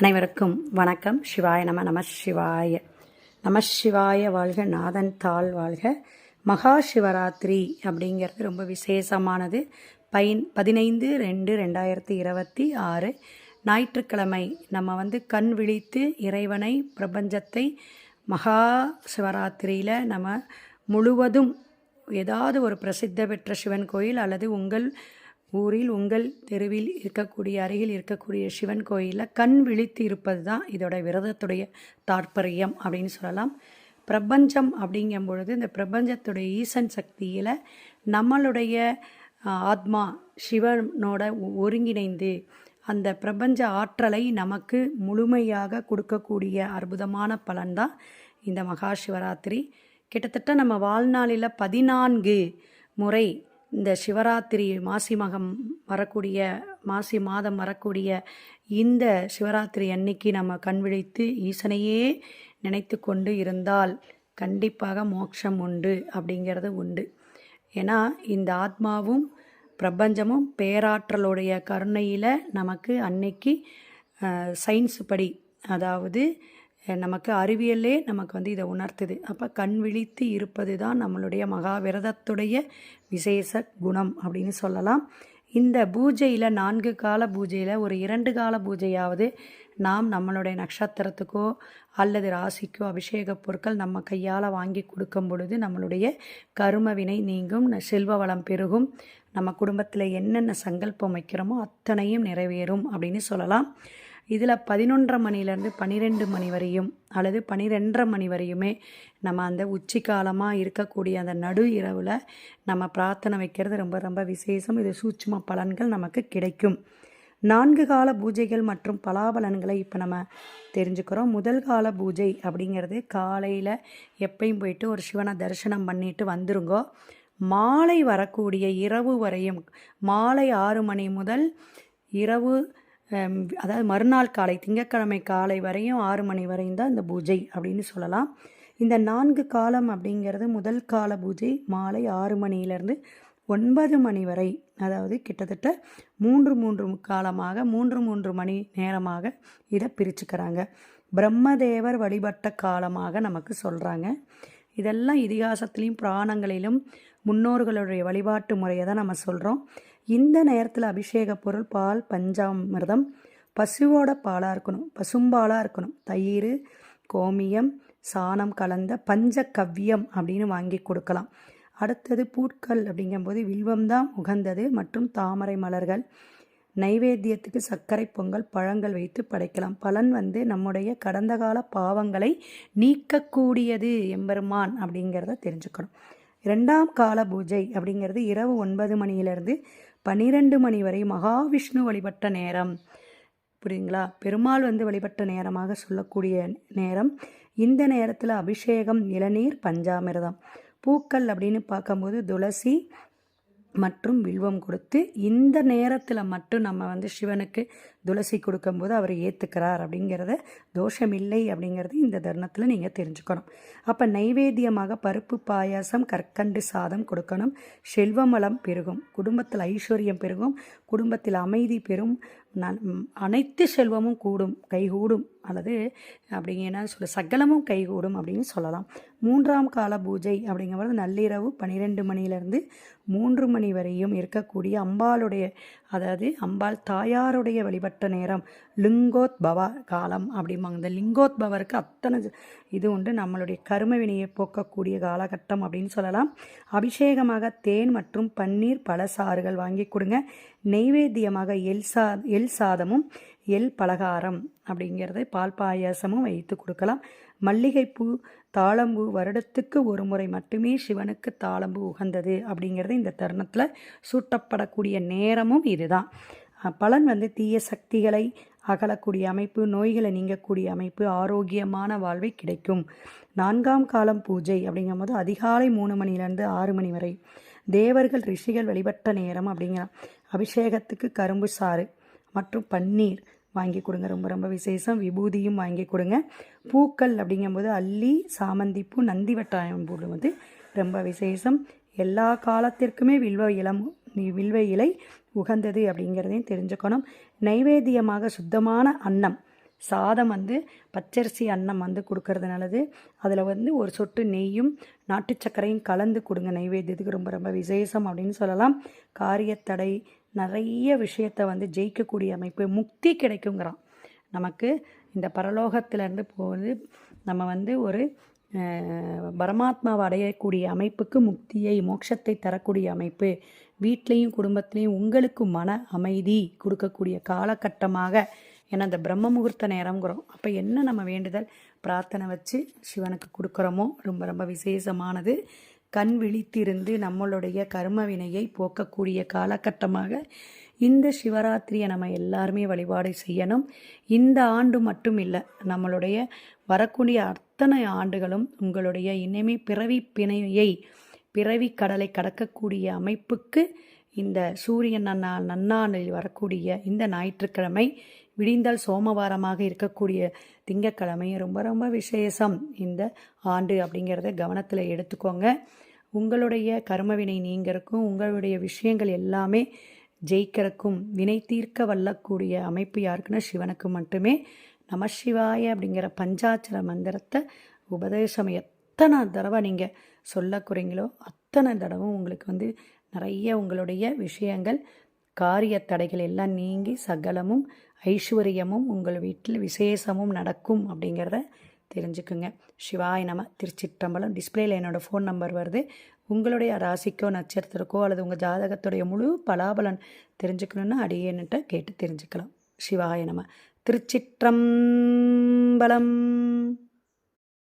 அனைவருக்கும் வணக்கம். சிவாய நம நம சிவாய. நம சிவாய வாழ்க நாதன் தாள் வாழ்க. மகா சிவராத்திரி அப்படிங்கிறது ரொம்ப விசேஷமானது. பைன் பதினைந்து ரெண்டு ரெண்டாயிரத்தி இருபத்தி ஆறு. ஞாயிற்றுக்கிழமை நம்ம வந்து கண் விழித்து இறைவனை பிரபஞ்சத்தை மகா சிவராத்திரியில் நம்ம முழுவதும் ஏதாவது ஒரு பிரசித்த பெற்ற சிவன் கோயில் அல்லது உங்கள் ஊரில் உங்கள் தெருவில் இருக்கக்கூடிய அருகில் இருக்கக்கூடிய சிவன் கோயிலில் கண் விழித்து இருப்பது தான் இதோட விரதத்துடைய தாற்பயம் அப்படின்னு சொல்லலாம். பிரபஞ்சம் அப்படிங்கும் பொழுது இந்த பிரபஞ்சத்துடைய ஈசன் சக்தியில் நம்மளுடைய ஆத்மா சிவனோட ஒ- ஒருங்கிணைந்து அந்த பிரபஞ்ச ஆற்றலை நமக்கு முழுமையாக கொடுக்கக்கூடிய அற்புதமான பலன்தான் இந்த மகா சிவராத்திரி. கிட்டத்தட்ட நம்ம வாழ்நாளில் பதினான்கு முறை இந்த சிவராத்திரி மாசி மகம் வரக்கூடிய மாசி மாதம் வரக்கூடிய இந்த சிவராத்திரி அன்னைக்கு நம்ம கண் விழித்து ஈசனையே நினைத்து கொண்டு இருந்தால் கண்டிப்பாக மோட்சம் உண்டு அப்படிங்கிறது உண்டு. ஏன்னா இந்த ஆத்மாவும் பிரபஞ்சமும் பேராற்றலுடைய கருணையில் நமக்கு அன்னைக்கு சயின்ஸ் படி அதாவது நமக்கு அறிவியலே நமக்கு வந்து இதை உணர்த்துது. அப்போ கண் விழித்து இருப்பது தான் நம்மளுடைய மகாவிரதத்துடைய விசேஷ குணம் அப்படின்னு சொல்லலாம். இந்த பூஜையில் நான்கு கால பூஜையில் ஒரு இரண்டு கால பூஜையாவது நாம் நம்மளுடைய நட்சத்திரத்துக்கோ அல்லது ராசிக்கோ அபிஷேக பொருட்கள் நம்ம கையால் வாங்கி கொடுக்கும் பொழுது நம்மளுடைய கருமவினை நீங்கும் செல்வ வளம் பெருகும். நம்ம குடும்பத்தில் என்னென்ன சங்கல்பம் வைக்கிறோமோ அத்தனையும் நிறைவேறும் அப்படின்னு சொல்லலாம். இதில் பதினொன்றரை மணிலேருந்து பன்னிரெண்டு மணி வரையும் அல்லது பன்னிரெண்டரை மணி வரையுமே நம்ம அந்த உச்சி காலமாக இருக்கக்கூடிய அந்த நடு இரவில் நம்ம பிரார்த்தனை வைக்கிறது ரொம்ப ரொம்ப விசேஷம். இது சூட்சும பலன்கள் நமக்கு கிடைக்கும். நான்கு கால பூஜைகள் மற்றும் பலாபலன்களை இப்போ நம்ம தெரிஞ்சுக்கிறோம். முதல் கால பூஜை அப்படிங்கிறது காலையில் எப்பயும் போயிட்டு ஒரு சிவனை தரிசனம் பண்ணிட்டு வந்துருங்கோ. மாலை வரக்கூடிய இரவு வரையும் மாலை ஆறு மணி முதல் இரவு அதாவது மறுநாள் காலை திங்கட்கிழமை காலை வரையும் ஆறு மணி வரையும் தான் இந்த பூஜை அப்படின்னு சொல்லலாம். இந்த நான்கு காலம் அப்படிங்கிறது முதல் கால பூஜை மாலை ஆறு மணியிலேருந்து ஒன்பது மணி வரை அதாவது கிட்டத்தட்ட மூன்று மூன்று காலமாக மூன்று மூன்று மணி நேரமாக இதை பிரிச்சுக்கிறாங்க. பிரம்மதேவர் வழிபட்ட காலமாக நமக்கு சொல்கிறாங்க இதெல்லாம் இதிகாசத்திலையும் புராணங்களிலும் முன்னோர்களுடைய வழிபாட்டு முறையை தான் நம்ம சொல்கிறோம் இந்த நேரத்தில் அபிஷேக பொருள் பால் பஞ்சாமிர்தம் பசுவோட பாலாக இருக்கணும். பசும்பாலாக இருக்கணும். தயிர் கோமியம் சாணம் கலந்த பஞ்சகவ்யம் அப்படின்னு வாங்கி கொடுக்கலாம். அடுத்தது பூட்கள் அப்படிங்கும்போது வில்வம் தான் உகந்தது. மற்றும் தாமரை மலர்கள் நைவேத்தியத்துக்கு சர்க்கரை பொங்கல் பழங்கள் வைத்து படைக்கலாம். பலன் வந்து நம்முடைய கடந்த கால பாவங்களை நீக்கக்கூடியது எம்பெருமான் அப்படிங்கிறத தெரிஞ்சுக்கணும். இரண்டாம் கால பூஜை அப்படிங்கிறது இரவு ஒன்பது மணியிலிருந்து பன்னிரெண்டு மணி வரை மகாவிஷ்ணு வழிபட்ட நேரம். புரியுங்களா பெருமாள் வந்து வழிபட்ட நேரமாக சொல்லக்கூடிய நேரம். இந்த நேரத்தில் அபிஷேகம் இளநீர் பஞ்சாமிரதம். பூக்கள் அப்படின்னு பார்க்கும்போது துளசி மற்றும் வில்வம் கொடுத்து இந்த நேரத்தில் மட்டும் நம்ம வந்து சிவனுக்கு துளசி கொடுக்கும்போது அவர் ஏற்றுக்கிறார் அப்படிங்கிறத தோஷமில்லை அப்படிங்கிறது இந்த தருணத்தில் நீங்கள் தெரிஞ்சுக்கணும். அப்போ நைவேத்தியமாக பருப்பு பாயாசம் கற்கண்டு சாதம் கொடுக்கணும். செல்வமலம் பெருகும் குடும்பத்தில் ஐஸ்வர்யம் பெருகும் குடும்பத்தில் அமைதி பெறும் அனைத்து செல்வமும் கூடும் கைகூடும் அல்லது அப்படிங்கன்னா சொல்ல சகலமும் கைகூடும் அப்படின்னு சொல்லலாம். மூன்றாம் கால பூஜை அப்படிங்கும்போது நள்ளிரவு பன்னிரெண்டு மணியிலேருந்து மூன்று மணி வரையும் இருக்கக்கூடிய அம்பாளுடைய அதாவது அம்பாள் தாயாருடைய வழிபட்ட நேரம். லிங்கோத்பவ காலம் அப்படிம்பாங்க. இந்த லிங்கோத்பவருக்கு அத்தனை இது- உண்டு. நம்மளுடைய கரும வினையை போக்கக்கூடிய காலகட்டம் அப்படின்னு சொல்லலாம். அபிஷேகமாக தேன் மற்றும் பன்னீர் பழசாறுகள் வாங்கி கொடுங்க. நெய்வேத்தியமாக எல் சா எல் சாதமும் எல் பலகாரம் அப்படிங்கிறது பால் பாயாசமும் வைத்து கொடுக்கலாம். மல்லிகைப்பூ தாளம்பூ வருடத்துக்கு ஒரு முறை மட்டுமே சிவனுக்கு தாளம்பூ உகந்தது அப்படிங்கிறது இந்த தருணத்தில் சூட்டப்படக்கூடிய நேரமும் இதுதான். பலன் வந்து தீய சக்திகளை அகலக்கூடிய அமைப்பு நோய்களை நீங்கக்கூடிய அமைப்பு ஆரோக்கியமான வாழ்வை கிடைக்கும். நான்காம் காலம் பூஜை அப்படிங்கும்போது அதிகாலை மூணு மணிலேருந்து ஆறு மணி வரை. தேவர்கள் ரிஷிகள் வழிபட்ட நேரம் அப்படிங்கிற அபிஷேகத்துக்கு கரும்பு சாறு மற்றும் பன்னீர் வாங்கி கொடுங்க. ரொம்ப ரொம்ப விசேஷம். விபூதியும் வாங்கி கொடுங்க. பூக்கள் அப்படிங்கும்போது அல்லி சாமந்திப்பூ நந்தி வட்டாயம் பூ வந்து ரொம்ப விசேஷம். எல்லா காலத்திற்குமே வில்வ இளம் வில்வ இலை உகந்தது அப்படிங்கிறதையும் தெரிஞ்சுக்கணும். நைவேத்தியமாக சுத்தமான அன்னம். சாதம் வந்து பச்சரிசி அன்னம் வந்து கொடுக்கறது நல்லது. அதில் வந்து ஒரு சொட்டு நெய்யும் நாட்டு சர்க்கரையும் கலந்து கொடுங்க. நைவேத்தியத்துக்கு ரொம்ப ரொம்ப விசேஷம் அப்படின்னு சொல்லலாம். காரியத்தடை நிறைய விஷயத்தை வந்து ஜெயிக்கக்கூடிய அமைப்பு முக்தி கிடைக்குங்கிறான். நமக்கு இந்த பரலோகத்திலேருந்து போது நம்ம வந்து ஒரு பரமாத்மாவை அடையக்கூடிய அமைப்புக்கு முக்தியை மோட்சத்தை தரக்கூடிய அமைப்பு வீட்லேயும் குடும்பத்துலேயும் உங்களுக்கு மன அமைதி கொடுக்கக்கூடிய காலகட்டமாக ஏன்னா அந்த பிரம்ம முகூர்த்த நேரங்கிறோம் அப்போ என்ன நம்ம வேண்டுதல்? பிரார்த்தனை வச்சு சிவனுக்கு கொடுக்குறோமோ? ரொம்ப ரொம்ப விசேஷமானது. கண் விழித்திருந்து நம்மளுடைய கர்ம வினையை போக்கக்கூடிய காலகட்டமாக இந்த சிவராத்திரியை நம்ம எல்லாருமே வழிபாடு செய்யணும். இந்த ஆண்டு மட்டும் இல்லை நம்மளுடைய வரக்கூடிய அத்தனை ஆண்டுகளும் உங்களுடைய இனிமே பிறவி பிணையை பிறவி கடலை கடக்கக்கூடிய அமைப்புக்கு இந்த சூரியன் நன்னா நன்னாளில் வரக்கூடிய இந்த ஞாயிற்றுக்கிழமை விடிந்தால் சோமவாரமாக இருக்கக்கூடிய திங்கக்கிழமை ரொம்ப ரொம்ப விசேஷம். இந்த ஆண்டு அப்படிங்கிறத கவனத்தில் எடுத்துக்கோங்க. உங்களுடைய கர்மவினை நீங்கிறக்கும் உங்களுடைய விஷயங்கள் எல்லாமே ஜெயிக்கிறக்கும் வினை தீர்க்க வல்லக்கூடிய அமைப்பு யாருக்குன்னா சிவனுக்கு மட்டுமே. நமசிவாய அப்படிங்கிற பஞ்சாட்சர மந்திரத்தை உபதேசம் எத்தனை தடவை நீங்கள் சொல்லக்குறீங்களோ அத்தனை தடவும் உங்களுக்கு வந்து நிறைய உங்களுடைய விஷயங்கள் காரிய தடைகள் எல்லாம் நீங்கி சகலமும் ஐஸ்வர்யமும் உங்கள் வீட்டில் விசேஷமும் நடக்கும் அப்படிங்கிறத தெரிஞ்சுக்குங்க. சிவாய் நம திருச்சிற்றம்பலம். டிஸ்பிளேல என்னோடய ஃபோன் நம்பர் வருது. உங்களுடைய ராசிக்கோ நட்சத்திரக்கோ அல்லது உங்கள் ஜாதகத்துடைய முழு பலாபலன் தெரிஞ்சுக்கணுன்னா அடியேன்னுட்ட கேட்டு தெரிஞ்சுக்கலாம். சிவாய நம திருச்சிற்றம்பலம்.